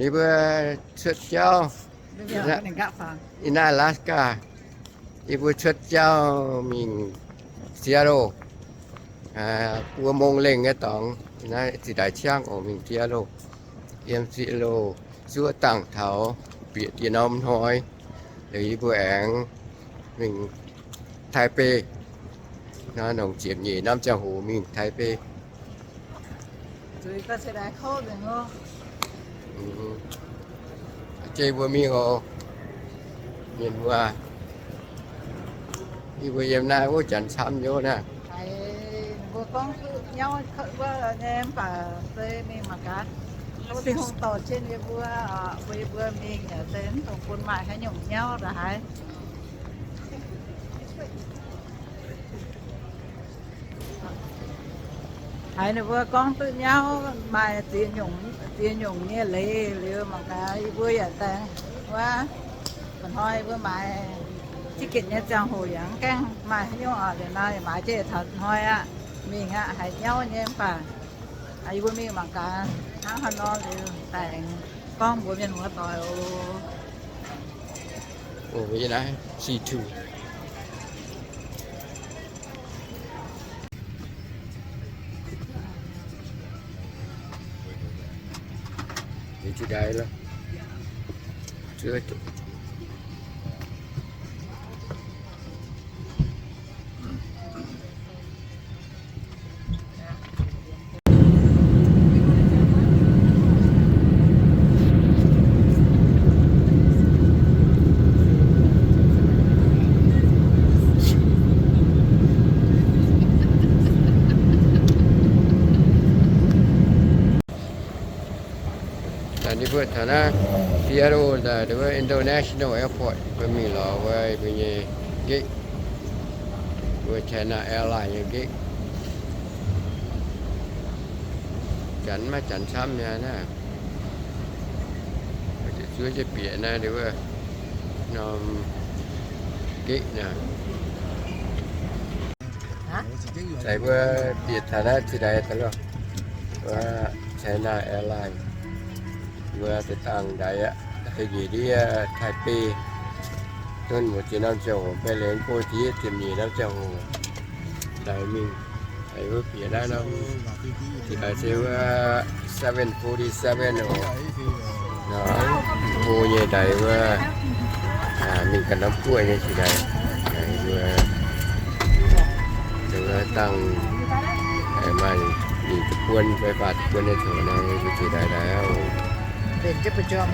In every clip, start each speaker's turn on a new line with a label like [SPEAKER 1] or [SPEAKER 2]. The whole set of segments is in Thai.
[SPEAKER 1] Tần đi bữa xuất châu
[SPEAKER 2] Bây giờ Dạ. cái này gạo phàng
[SPEAKER 1] in Alaska. Đi bữa xuất châu mình Seattle. À, bữa mông lên cái tòng này thì đại trang của mình Seattle. Em Seattle xua tặng thảo biệt tiền ông thôi. Để bữa án mình Taipei. Nó nồng chiếm nhị năm trăm hồ mình Taipei.
[SPEAKER 2] Rồi ta sẽ đá khô rồi ngô Ừ.
[SPEAKER 1] ใจบ่มีหอเห็นว่าอีบ่เยี่ยมหน้าโอจันซ้ำโยนะ
[SPEAKER 2] ไอ้บ่ต้องเงาเขว่าเนมป่าเซมีมากันเราที่ห้องต่อเช่นเดียวว่าบ่เบื่อมีเนี่ยเต้นตรงคนหมายให้หยุ่งเงาหลาย hay là vừa con tự nhau mà tiền nhung tiền nhung nghe lì liệu mà cái vừa giờ ta quá. Mình thôi, vừa mà chỉ kiện nhà trang hồ dạng căng mà nhau ở đây này mà chỉ thật. Thôi á mình á, hãy nhau nhé em phải. Ai vừa mình mà cả tháng hắn nó thì tại con của mình một tội.
[SPEAKER 1] Ồ vậy này C2 ที่ใดแล้วเชื่อจุด International Airport ก็มีหรอเว้ยมีกิ๊กเวชนาแอร์ไลน์ยังกิ๊กจันมาจันซ้ำเนี่ยนะจะช่วยจะเปลี่ยนนะเดี๋ยว่านอมกิ๊กนะใส่ว่าเปลี่ยนฐานะที่ใดตลอดว่าใช้นาแอร์ไลน์เมื่อติดตั้งใดอะ thì gì đi ờ, Taipei hơn một triệu năm châu về lên cô tí tìm nhị năm châu đại mình tại với phía đó nó thì là siêu 747 rồi đó mua như đại vừa à mình cần nắm cuối như chị đại đại vừa vừa tăng đại mà nhìn quân phải phạt quân ในถั่ว này chị đại đại
[SPEAKER 2] 这不叫么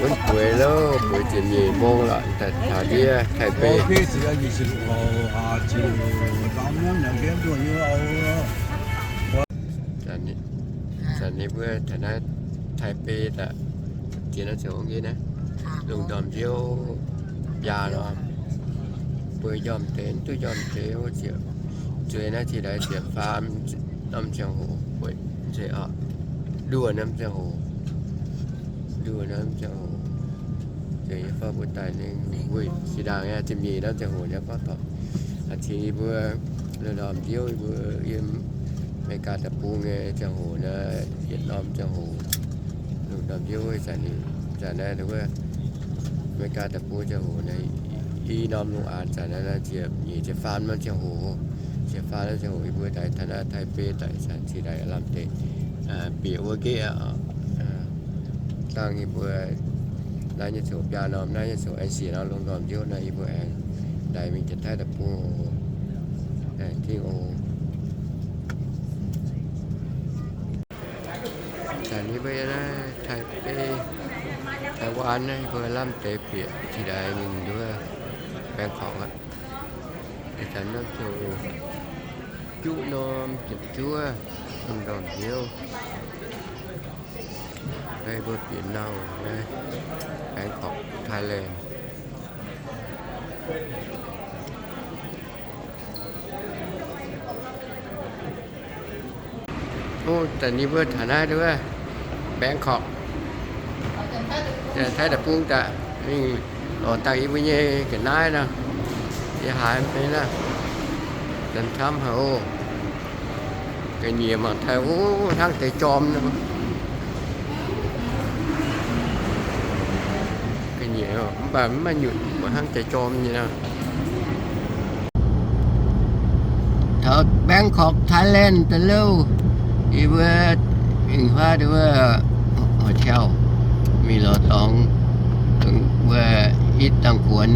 [SPEAKER 1] 我攰咯，攰住夜幕啦，睇睇啲睇俾。我 P 時啊，二十六號下晝三點零幾都要好咯。就呢，就呢不睇睇睇俾啦，見得就好啲呢。龍潭椒廿咯，背飲甜都飲甜好少，最呢次嚟食飯飲上好背最好。 ด้วยน้ำเจ้าด้วยน้ำเจ้าเดี๋ยวพ่อผู้ตายเนี่ยว้ยสีดางเนี่ยจะมีน้ำเจ้าเนี่ยก็ต่ออาทิตย์เบื่อเราดมเที่ยวเบื่อเยี่ยมไม่การตะปูไงเจ้าเนี่ยเย็ดล้อมเจ้าลูกดอมเที่ยวสานี่จานแน่รือว่าไม่การตะปูเจ้าในอีน้อมลงอาจานั้นเจียบหยีเจียฟ้ามันเจ้าเจียฟ้าแล้วเจ้าอีเบื่อไต่ธนาไทยเป้ไต่สันสีไต่ลำเตะ อ่าเปียวเกะอะตั้งอีบัวนายจะสูบยาน้อมนายจะสูบไอสีน้องลงดอมเยอะนะอีบัวแอนไดมีจะไทยตะปูที่โอ Tại như bây giờ Thái Bê Thái Quan này vừa làm tế phía thì đại mình đưa bên phòng á để tránh nó chỗ chú nó chụp chúa không đòn chiếu đây bờ biển nào đây Bangkok Thailand ô tại như vừa thả na đưa Bangkok Dạ, thấy là phương tạ mình ở tay với nhé cái nai nè cái hai bên nè lần thăm hả ô ไอ้เนี่ยมาแถวทางแต่จอมนะครับไอ้เนี่ยแบบมันหยุดมาทางแต่จอมนี่นะแถวแบงคอกไทยแลนด์ตะลูอีเวอร์อินฟาดเวอร์โฮเทลมีรถสองถึงเวอร์อิตตังควร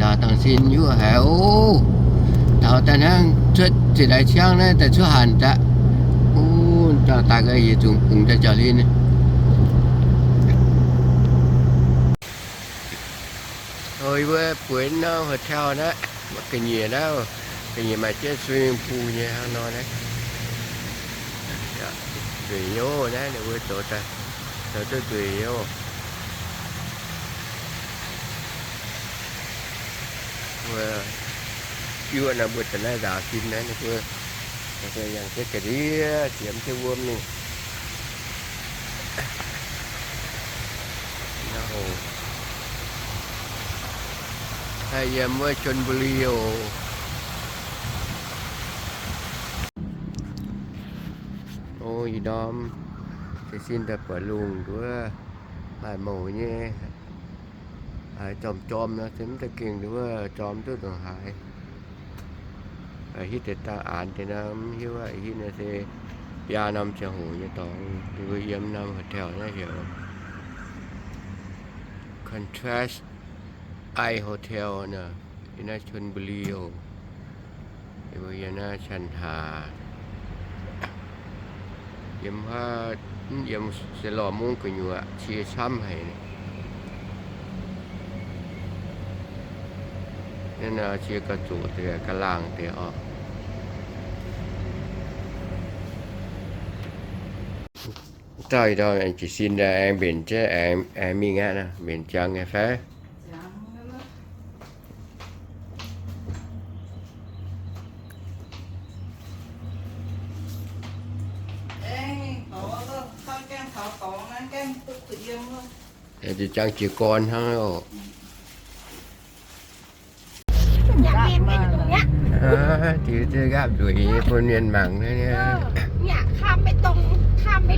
[SPEAKER 1] ตาต่างซินยู่แถวเท่าแต่นั่งชุดสิได้เชียงนะแต่ชั่วหันจะ ta ta cái gì chúng cũng ta trở lên thôi với buổi nó hotel đó mà cái gì đó cái gì mà chơi swimming pool như hắn nói đấy tùy vô đấy để với tổ ta tổ tôi tùy vô vừa chưa là bữa tới nay đã xin đấy nó vừa nó vừa yang cái cái đi tiệm theo quân này nó hồ hay giờ mới chuẩn bị hồ ôi đom thì xin tập ở luồng của bài mù nhé à, chòm chòm nó tính ta kiêng đứa chòm tôi đường hại หิเตตาอ่านเตนามฮิว่ะหินาเซยานำเจหูยตองดูเยี่ยมนำหัวแถวนะเหี่ยว contrast I hotel นะอินาชนบุรีโออิวยานาชันหาเยี่ยมว่าเยี่ยมเสลอมุ่งกันอยู่อะเชียช้ำให้เนี่ยนั่นนะเชียกระจูเตะกระล่างเตะออก thôi thôi anh chị xin ra em biển chứ à, em à, em mi ngã nè biển trăng nghe phá. Em chị trăng chỉ con ha à, chị chơi gặp đuổi con miền mạng đấy nha.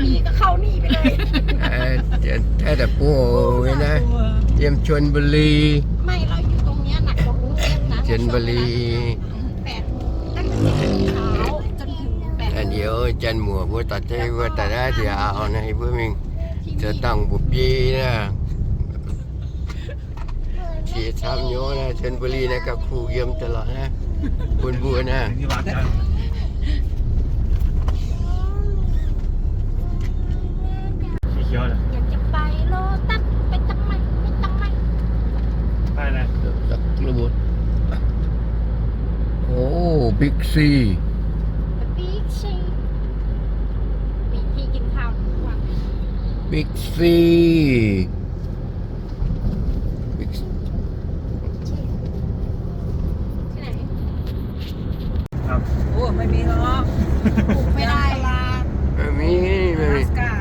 [SPEAKER 3] ดีก็เข้านี่ไปเลย
[SPEAKER 1] ถ้าแต่ปูไว้นะเตรียมชนบุรี
[SPEAKER 3] ไม่เราอยู่ตรงเนี้ยหนักกว่ากรุงเทพนะชนบุรี แปดตั้งแต่เช้าจนถึงแปดอันเด
[SPEAKER 1] ียวจันหมัวพวกตัดใจว่าตัดได้ที่เอานะให้พวกมึง
[SPEAKER 3] จะต
[SPEAKER 1] ้องบุบยีนะ
[SPEAKER 3] ที่ทำโยนะชนบุ
[SPEAKER 1] รีนะกับครูเยี่ยมตลอดนะบุญบัวนะ
[SPEAKER 4] Thì bạn đã สีเขียวน่ะ
[SPEAKER 3] อยากจะไปโลตัสไปทำไมไปทำไม
[SPEAKER 4] ไปนะ
[SPEAKER 1] สักระบุโอ้บิ๊กซี
[SPEAKER 3] ไปบิ๊กซีมีที่กินข้าวทุกวัน
[SPEAKER 1] บิ๊กซีบิ๊ก
[SPEAKER 3] ที่ไหน
[SPEAKER 4] ครับ
[SPEAKER 2] โอ้ไม่มีหรอกปลูกไม่ได้ลา
[SPEAKER 1] ไม่มีไม่ลามี
[SPEAKER 2] สกา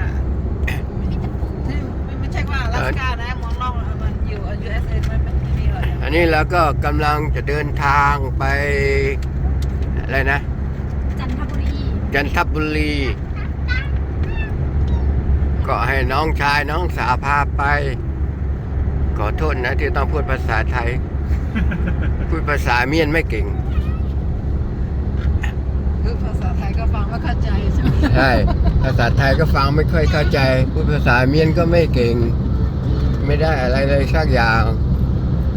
[SPEAKER 2] ที่ไม่ไม่ใช่ว่าลาสกานะเมองนอกมันอยู่ USA มันไม่มีหรอก อันนี้
[SPEAKER 1] เราก็กำลังจะเดินทางไป อะไรนะ
[SPEAKER 3] จันทบุรี
[SPEAKER 1] จันทบุรี ก็ให้น้องชายน้องสาวพาไป ขอโทษนะ ที่ต้องพูดภาษาไทย พูดภาษาเมียนไม่เก่ง
[SPEAKER 2] คือภาษาไทยก็ฟังไม่เข้าใจใช่ไหมใช่
[SPEAKER 1] ภาษาไทยก็ฟังไม่ค่อยเข้าใจ พูดภาษาเมียนก็ไม่เก่ง ไม่ได้อะไรเลยสักอย่าง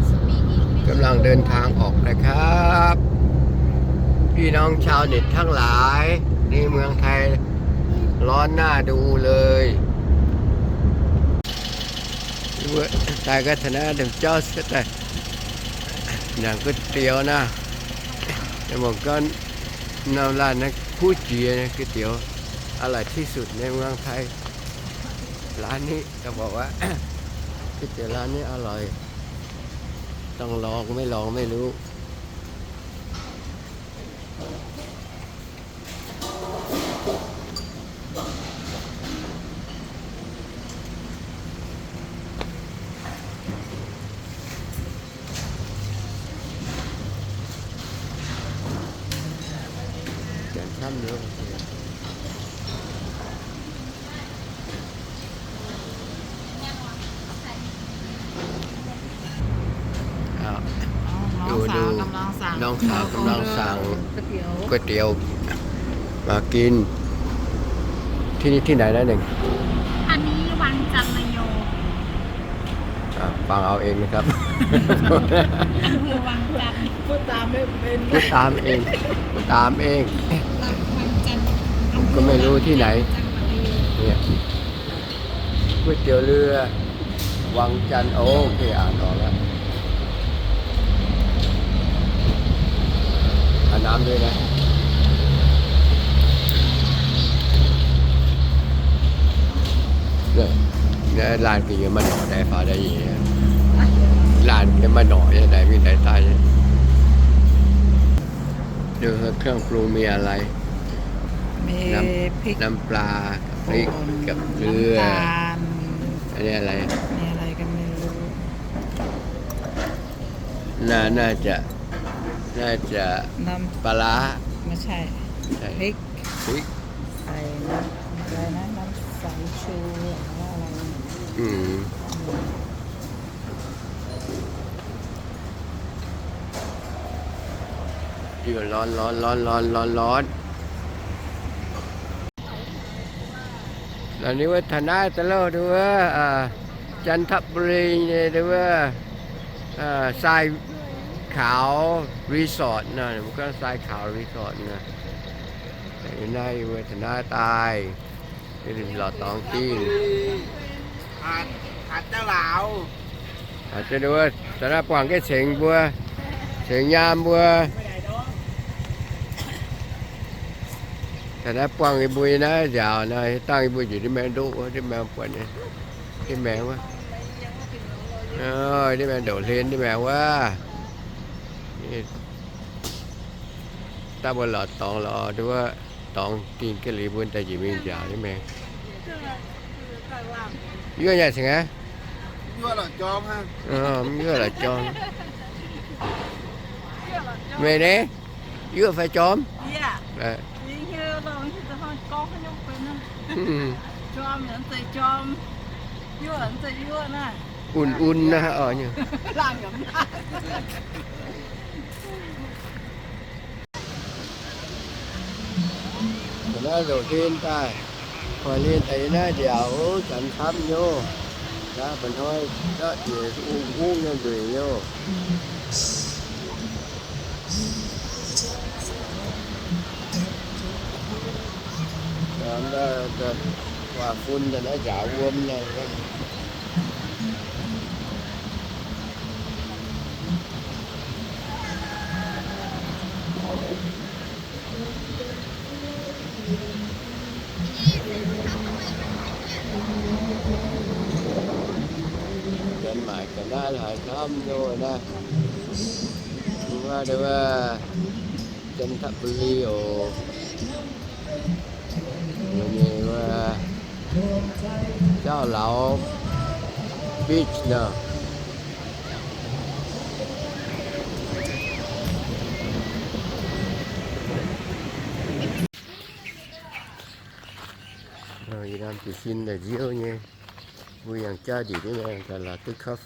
[SPEAKER 3] สปีกอังกฤษกำลังเดินทางออก
[SPEAKER 1] นะครับ พี่น้องชาวเน็ตทั้งหลายนี่เมืองไทยร้อนหน้าดูเลยตายก็ชนะเดี๋ยวเจ้าเสียแต่อย่างก๋วยเตี๋ยวนะแต่บอกก็นำร้านนะคู่เจียนะก๋วยเตี๋ยวอร่อยที่สุดในเมืองไทย ร้านนี้จะบอกว่าก๋วยเตี๋ยวร้านนี้อร่อย ต้องลองไม่ลองไม่รู้ Chẳng thăm nữa
[SPEAKER 2] ำลังสั่ง น้องสาวกำลังสั่ง
[SPEAKER 1] ก๋วยเตี๋ยวก๋วยเตี๋ยวมากิน ที่นี่ที่ไหนนะหนึ่ง
[SPEAKER 3] อันนี้วังจันทนโย
[SPEAKER 1] อะฟังเอาเองนะครับ
[SPEAKER 3] คือวังจันทร์
[SPEAKER 2] พูดตามไม่เป็นพูดตามเอง
[SPEAKER 1] พูดตามเอง
[SPEAKER 3] วังจันทร์ผมก็ไม่รู้ที่ไหนจังหวัดระยอง
[SPEAKER 1] เนี่ยก๋วยเตี๋ยวเรือ วังจันทร์โอเคอ่านออกแล้วเอาน้ำด้วยนะ เนี่ยเนี่ยร้านกินมันหน่อได้ฟ้าได้ยี่ร้านกินมันหน่อยังไงมีไหนตายเนี่ยดูเครื่องปรุงมีอะไร
[SPEAKER 2] มีน้พริก
[SPEAKER 1] น้ำปลากับพริกกับเกลือน้ำต
[SPEAKER 2] าล
[SPEAKER 1] อันนี้อะไร
[SPEAKER 2] มีอะไรกันไม่รู้
[SPEAKER 1] น่าน่าจะน่าจะ
[SPEAKER 2] น้
[SPEAKER 1] ปลาร้าำ
[SPEAKER 2] ไม่ใช่
[SPEAKER 1] ใช่พร
[SPEAKER 2] ิก
[SPEAKER 1] พริก
[SPEAKER 2] ใส่น้ำอะไรนะ น้ำใสชูหรือว่าอะไร
[SPEAKER 1] อืมอยู่ร้อนร้อนร้อนร้อนร้อนร้อนแล้วนี้ว่าธนาตะโลดูว่าจันทบุรีเนี่ยดูว่าอ่าทรายขาวรีสอร์ทนะมันก็ทรายขาวรีสอร์ทนะแต่อยู่ในเวทนาตาย นี่หลอดตองจีน
[SPEAKER 2] หาดหาดเจ้าหลาว
[SPEAKER 1] อาจจะดูว่าสารปวาง cái sẹn bua sẹn nham bua s าร pwang cái bùi nó giàu nó tăng cái bùi gì đi mẹ đu đi mẹ quần này đi mẹ quá ơi đi mẹ đổ lên đi mẹ quá Đi. ta bữa lọt tòn lọ đúng không tòn tiền cái lì buôn tay chỉ mình giàu đi mẹ Yêu nhà thằng á ยั่วหลอดจอมฮะ Ờ, vừa là chom Mày đấy Vừa phải chom เนี่ย Ờ, ยิ่งเยอะเรา
[SPEAKER 2] ที่จะให้ก้องขยมเป็นนะ ừ. จอมเหมือนใส่จอมยั่วเหมือนใส่ยั่วนะ
[SPEAKER 1] Un un nó ở nhỉ
[SPEAKER 2] ล่างกับ
[SPEAKER 1] หน้า Rồi nó đầu tiên ta Hồi lên thấy nó dẻo chẳng thăm vô Đó, mình thôi Đó, thì uống uống lên tùy vô Đó, đó, đó Quả phun cho nó dạo quâm này đó. เดินหมายกันได้หลายคำด้วยนะดูว่าเดี๋ยวว่าจันทบุรีโอวันนี้ว่าเจ้าเหลาบีชเนาะเราอีรานติชินแต่เดียวเนี่ย vui hàng cha đi đấy mà cả là tức khóc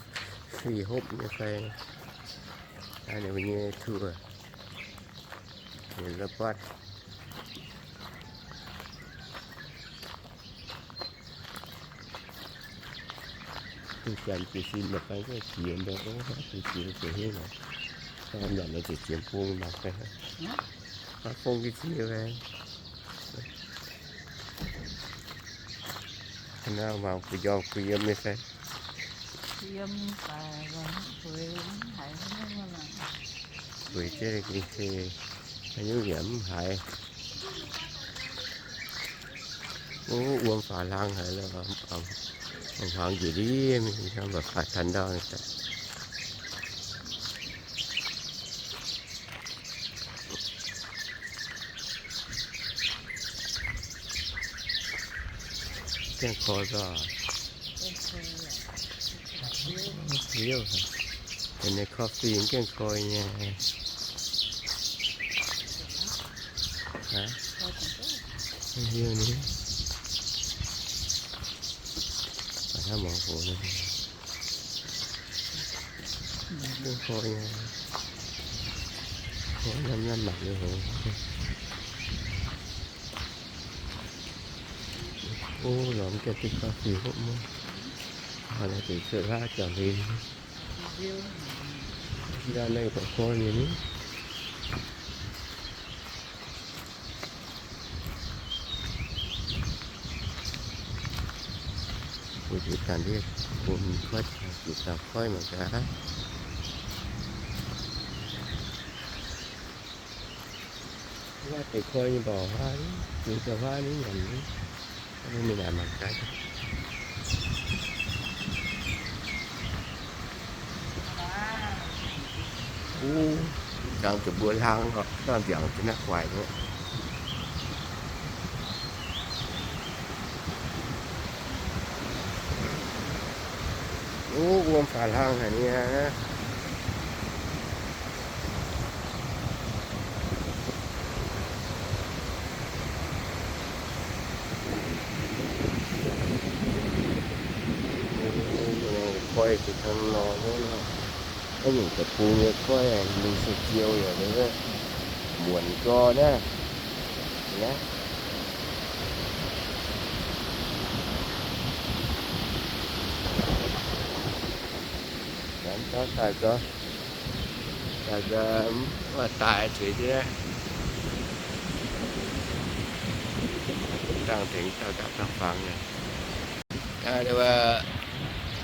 [SPEAKER 1] phi hốp như thế ai này như thua thì nó bắt tôi chẳng chỉ xin một cái cái chuyện đó cũng hết thì chuyện của hết rồi sao em nhận nó chỉ chuyện phun mà cái nó phun cái gì vậy nó vào cái do cái em mới thấy
[SPEAKER 2] เตรียมแต่วันเผยหายไม่เมื่อไหร่
[SPEAKER 1] bởi thế thì thì cái những điểm hại Ủa, uống phá lang hay là ông ông ông hoàng gì đi mình không phải phá thành đâu người ta cái khó ra hiểu hả cái này coffee cái coi nha hả không hiểu nữa phải thăm một phụ nữa cái coi nha năm năm mặt nữa hả ô lộn cho tôi có phiếu không mua họ là chỉ sợ ra trở về ra đây có coi gì nữa Ủa chỉ cần đi cùng mất chỉ tập coi mà cả ว่าแต่คอยบอกว่ามีแต่ว่า นี่อย่างนี้ไม่มีอะไรมาใช้อู้ đang từ bữa lang rồi đang dạng trên nát hoài nữa อู้รวมฝาล่างอันนี้น ถ้าอย่ก็ะปูเนี่ยก็มีสเกียวอย่างนี้ก็หมวนกอนะนะนั้ก็ใส่ก็แต่ก็ว่าตายเฉยๆนะตั้งถึงเท่ากับทางฟังเนี่ยถ้าเรียกว่า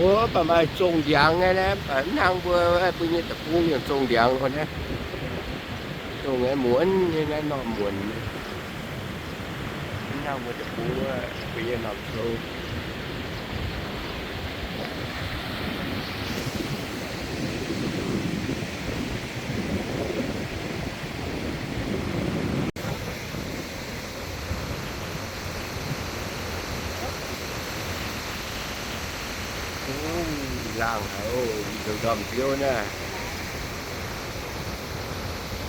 [SPEAKER 1] โอ้ประมาณจงดียังไงนะแต่นางพูดว่าพูนี่ตะพูอย่างจงดียังคนนั้นตรงนั้นเหมือนนี่นั้นนอนเหมือนนางพูดตะพูว่าพี่นอนโซ่ lang hậu được đầm tiêu nè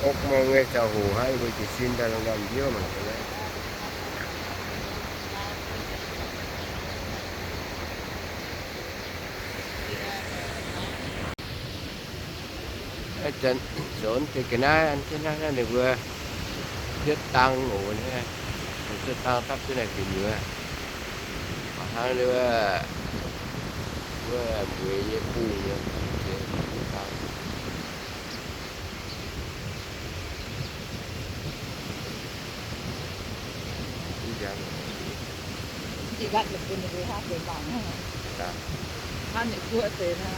[SPEAKER 1] ốc mong nghe chào hồ hay với chị xin ra đầm tiêu mà cái này ở trên xuống thì cái này anh cái này này vừa thiết tăng ngủ nữa thiết tăng thấp cái này thì nữa hai nữa gue gue ya punya jangan
[SPEAKER 2] รัดหเป็นรือห้าเป็นบาง
[SPEAKER 1] ครับ
[SPEAKER 2] ท่านเนี่ยชั่วเตนะ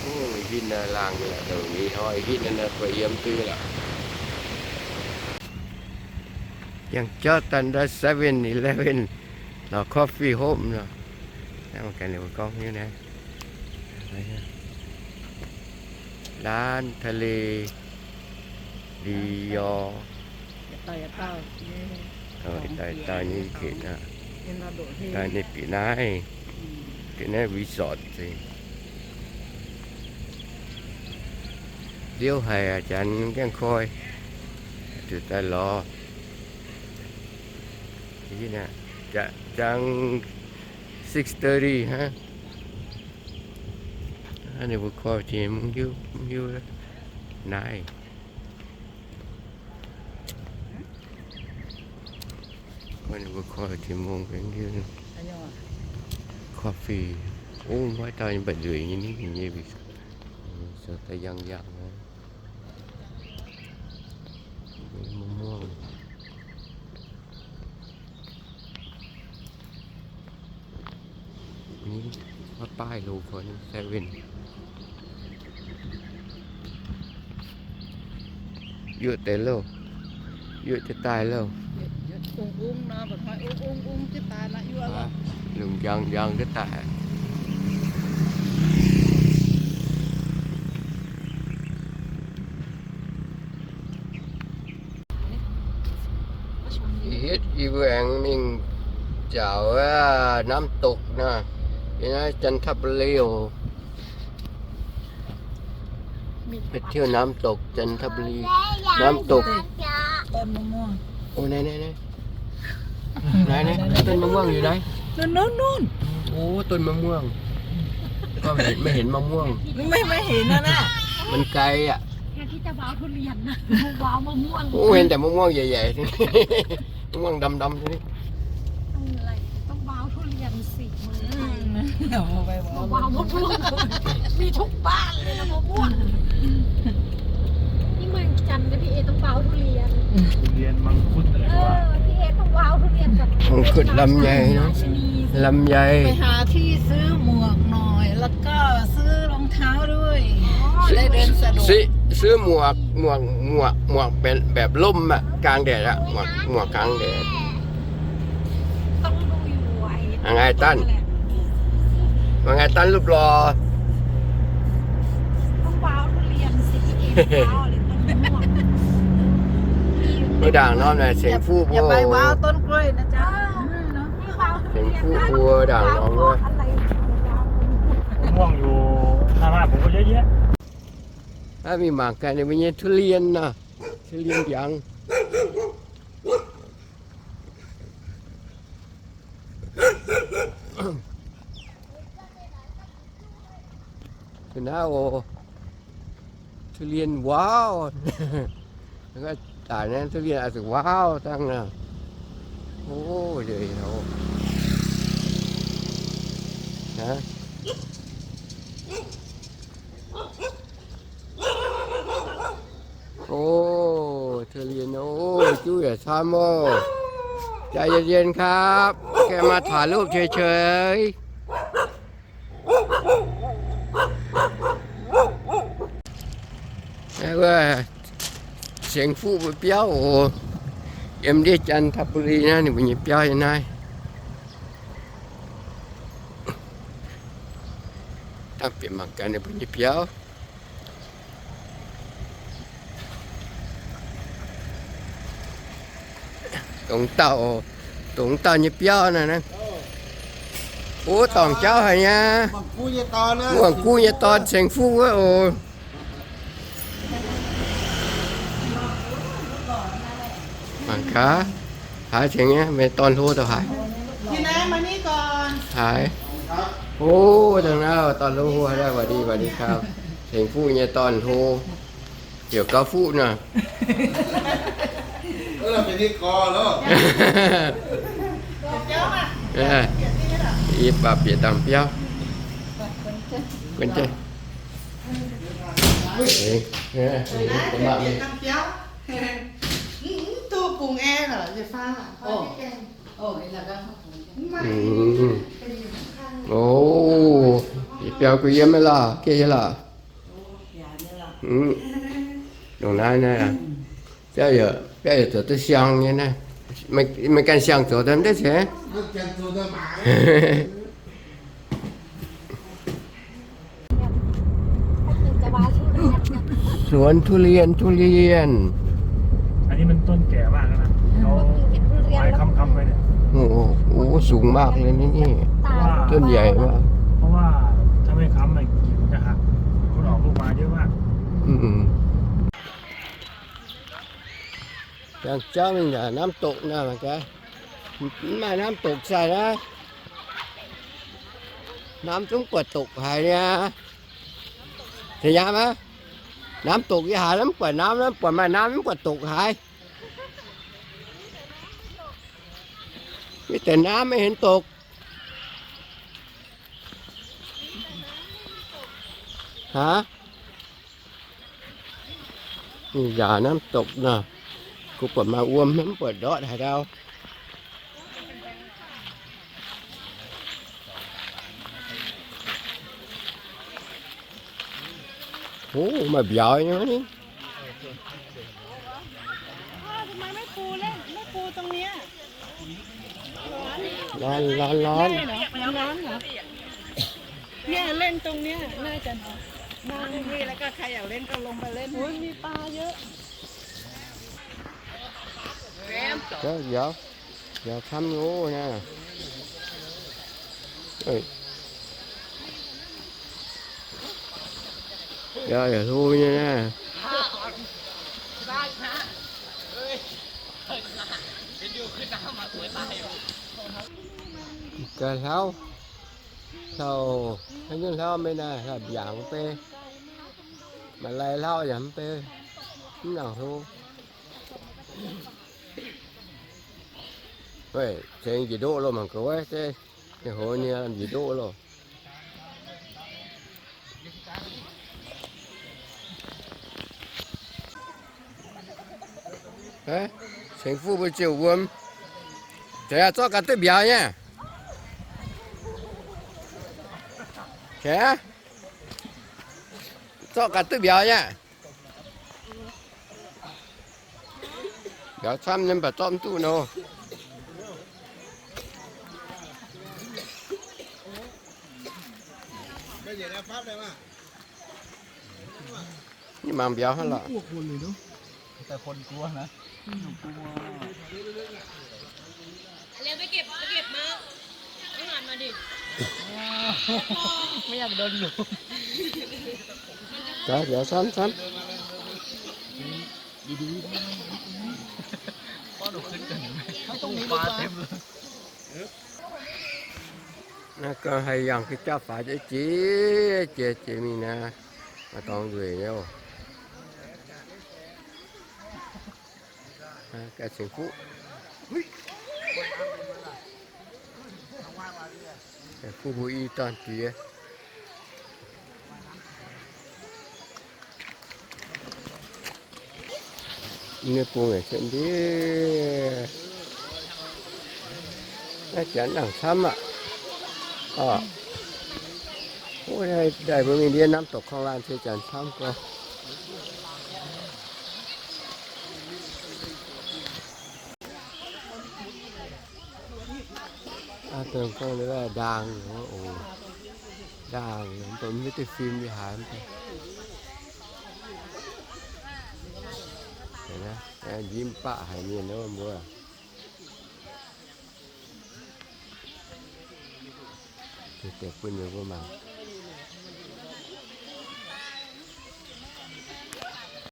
[SPEAKER 1] โอ้ยหินนาลางนี่แหละตรงนี้อ้อยหินนั่นนะไปเยี่ยมตื้อละยังเจอตันดัสเซเว่นอีเลเว่นเราคอฟฟี่โฮมเนาะนั่งกันเดี๋ยวก้องนี่นะร้านทะเลดียอ
[SPEAKER 2] tay tao
[SPEAKER 1] เออตายตายนี่เขียนนะ
[SPEAKER 2] nên là độ thêm ตายน
[SPEAKER 1] ี่ปีนายปีนายรีสอร์ทสิเดี๋ยวให้อาจารย์ยังคอยจุดตารอ Ini nak ja- jam 6.30 ha. Anh มันก็คอยที่มองเป็นเดียวคอฟฟี่โอ้ว่าตายแบบเดือยนี่นี่นี่บิสสต่ยังยางนะมะม่วงนี่ว่าป้ายโลฟอนเซเว่นเยอะแต่เล้วเยอะจะตายแล้ว
[SPEAKER 2] อุ้งอุ้งเนาะแบบอุ้งอุ้งอุ้งที่ตาละอยู่อะไร
[SPEAKER 1] ลุงยองยองก็ตาย
[SPEAKER 3] อีฮ
[SPEAKER 1] ิตอีแวงมิงเจ้าว่าน้ำตกนะนี่นะจันทบุรีโอ
[SPEAKER 3] ไปเที
[SPEAKER 1] ่ยวน้ำตกจันทบุรี
[SPEAKER 3] น้ำตก
[SPEAKER 2] ต้นมะม่
[SPEAKER 1] โอ้ยนี่นี่
[SPEAKER 2] ไหนไหนต้นม
[SPEAKER 1] ะม่วงอยู่ไหน
[SPEAKER 2] นู่นนู่นนู่น
[SPEAKER 1] โอ้ต้นมะม่วง ก็ไม่เห็นไม่เห็นมะม่วง
[SPEAKER 3] ไม่ไม่เห็นนะน่ะมัน
[SPEAKER 1] ไกลอะ
[SPEAKER 3] แค่ที่จะว้าวทุเรียนนะว้าวมะม่วงโอ้เห็นแ
[SPEAKER 1] ต่มะม่วงใหญ่ๆที่นี่มะม่วงดำๆที่นี่
[SPEAKER 3] ต้องอะไรต้องว้าวทุเรียนสิมึ
[SPEAKER 2] งเอาไปบอกว้าวมะม่วง
[SPEAKER 3] มีทุกบ้านเลยนะมะม่วงนี่เมืองจันทร์นะพี่เอต้องว้าวทุเรียน
[SPEAKER 4] เรียนมังคุดอะไรเอว่าอ
[SPEAKER 3] พี่เอ ต้องว้าวทุเรียนกับมังคุดลำไยเนอะชนีล
[SPEAKER 1] ำไยไป
[SPEAKER 2] หาที่ซื้อหมวกหน่อย แล้วก็ซื้อรองเท้าด้วยได้เดินสะดวกซื้
[SPEAKER 3] อซื้อ
[SPEAKER 1] หมวกหมวกหมวกหมวกเป็นแบบล่มอะกลางแดดอะหมวกหมวกกลางแดด
[SPEAKER 3] ต้องดูอยู่ไว้
[SPEAKER 1] ยังไงตั้นว่าไงตั้นรูปรอ
[SPEAKER 3] ต้องว้าวทุเรียนสิพี่เอต้องว้าวเลยต้นมะม่วง ไม่
[SPEAKER 1] ด่างน้อมเลยเสียงฟู่อพัย่าวไปว้าว
[SPEAKER 2] ต้นกล้วยนะจ๊ะ
[SPEAKER 3] ไม่ว้าวทุเสียงเรียนฟู่นะพัวด่างน้องเลยอะไรว้าว
[SPEAKER 4] มะม่วงอยู่หน้าบ้านผมก็เยอะแยะ
[SPEAKER 1] ถ้ามีหมากกันเนี่ยมันยังทุเรียนนะทุเรียนยังคือหน้าโอทุเรียนว้าวแล้วก็ ตายนั้นทุเรียนอาจจะว้าวตั้งนะโอ้ยเดี๋ยวเขาฮะโอ้เธอเรียนโอ้จุ้ยชามโมใจเย็นๆครับ แกมาถ่ายรูปเฉยๆแล้วก็ เสียงฟูไปเปี้ยวโอ้เอ็มดีจันทบุรีนะนี่มันยังเปี้ยวยังไงถ้าเปลี่ยนมากันเนี่ยมันยังเปี้ยว tổng tàu tổng tàu như béo này nè ủa toàn cháu hả nha มังคุยตอน นะ mua cu như to thành phu quá ồ bằng cá hải chuyện nhá mẹ toàn thua tao hải
[SPEAKER 2] พี่นายมา
[SPEAKER 5] นี่ก่อน
[SPEAKER 1] hải ô thằng nào toàn lô hua ra và đi và đi khao thành phu như toàn thua kiểu cao phụ nè
[SPEAKER 2] เออเป็นที่คอแล
[SPEAKER 5] ้ว à
[SPEAKER 1] y bà bịa tầm béo quên chơi Đấy, nè, các bạn này. น
[SPEAKER 5] ้ำเจียวตู้ป รุงแอร์เหรอจะฟ้าโอ้
[SPEAKER 2] โอ้ยแล้วก็
[SPEAKER 5] Ừ.
[SPEAKER 1] Ồ, thì béo cái yếm ấy là, kia là. Ừ. Đồng nai này là. Bây giờ, bây giờ tôi xiang như này. Mày, mày cần xiang chỗ tầm đấy chứ? ลูกแกงตัวหมา
[SPEAKER 3] ก็คือจะว้าวทุเรียนกัน
[SPEAKER 1] สวนทุเรียนทุเรียน
[SPEAKER 4] อันนี้มันต้นแก่มากแล้วนะเขา
[SPEAKER 3] เห็นทุเรียนไม้แล้วค้ำๆไป
[SPEAKER 4] เนี่ย
[SPEAKER 1] โอ้โหโอ้โหสูงมากเลยนี่นี่
[SPEAKER 3] ตาต้นใหญ่มา
[SPEAKER 1] ก
[SPEAKER 4] เพราะว่าถ้าไม่ค้ำมันกิ่งมันจะหักมันออกลูกมาเยอะมาก
[SPEAKER 1] อืมอย่างเจ้ามันอย่าน้ำตกนะมันแกมาน้ำตกใส่นะ น้ำต้องกดตกหายเนี่ยเสียไหม น้ำตกยี่หาน้ำกว่าน้ำน้ำกว่ามาน้ำน้ำกว่าตกหายมีแต่น้ำไม่เห็นตก ฮะอย่าน้ำตกนะกูปิดมาอ้วมน้ำปิดดอดให้เรา อ้มาเบียวอย่างนี้
[SPEAKER 2] ทำไมไม่ปูเล่นไม่ปูตรงเนี้ย
[SPEAKER 1] ร้อนร้อนร้อนใช่
[SPEAKER 3] เหรอเป็นน้ำเหรอ
[SPEAKER 2] เนี่ยเล่นตรงเนี้ยน่าจะเนาะนางนี่แล้วก็ใครอยากเล่นก็ลงไปเล่นโอ้
[SPEAKER 3] ยมีปลาเยอะ
[SPEAKER 1] ก็เดี๋ยวอย่าทำโง่นะเอ้ย ยาอย่าทุ่ยนะได้นเฮ้ยเป็ทั้นาเกิดเท้าเท่าอันเท่าไม่ได้ครับอย่างเปมาไล่เล่าอย่างเปนี่หนาวรู้เฮ้ยเสียงกี่โดโลมันก็ไว้เจ๊โหเนี่ยกี่โดโล đấy thành phố buổi chiều buồn thế cho cả tới biểu nha thế cho cả tới biểu nha biểu xăm nên bà tóm tu nô nhưng mà biểu hết rồi
[SPEAKER 2] แต่คนกลัวนะ เร
[SPEAKER 3] ็วไปเก็บไปเก็บมาต้องหันมาดิ
[SPEAKER 2] ไม่อยากโดนหนู
[SPEAKER 1] Đó, biểu xăm xăm
[SPEAKER 2] พ่อหนูขึ้นกันไหม่ต้องมีปลาเต็มเลย
[SPEAKER 1] แกเสียผู้แกผู้บุยตอนที่เนี่ยปูไงเช่นดีน่าจะนั่งซ้ำอะอ๋อโอ้ยได้ได้บมีเรียนน้ำตกข้างล่างที่อาจาซ้ำก็ ถ้าเติมกล้องได้ว่าดังว่าโอ้ดังผมไม่ได้ฟิล์มไปหาไปเห็นนะยิ้มปะหายเงียนนะมันบัวเตะปืนเยอะมาก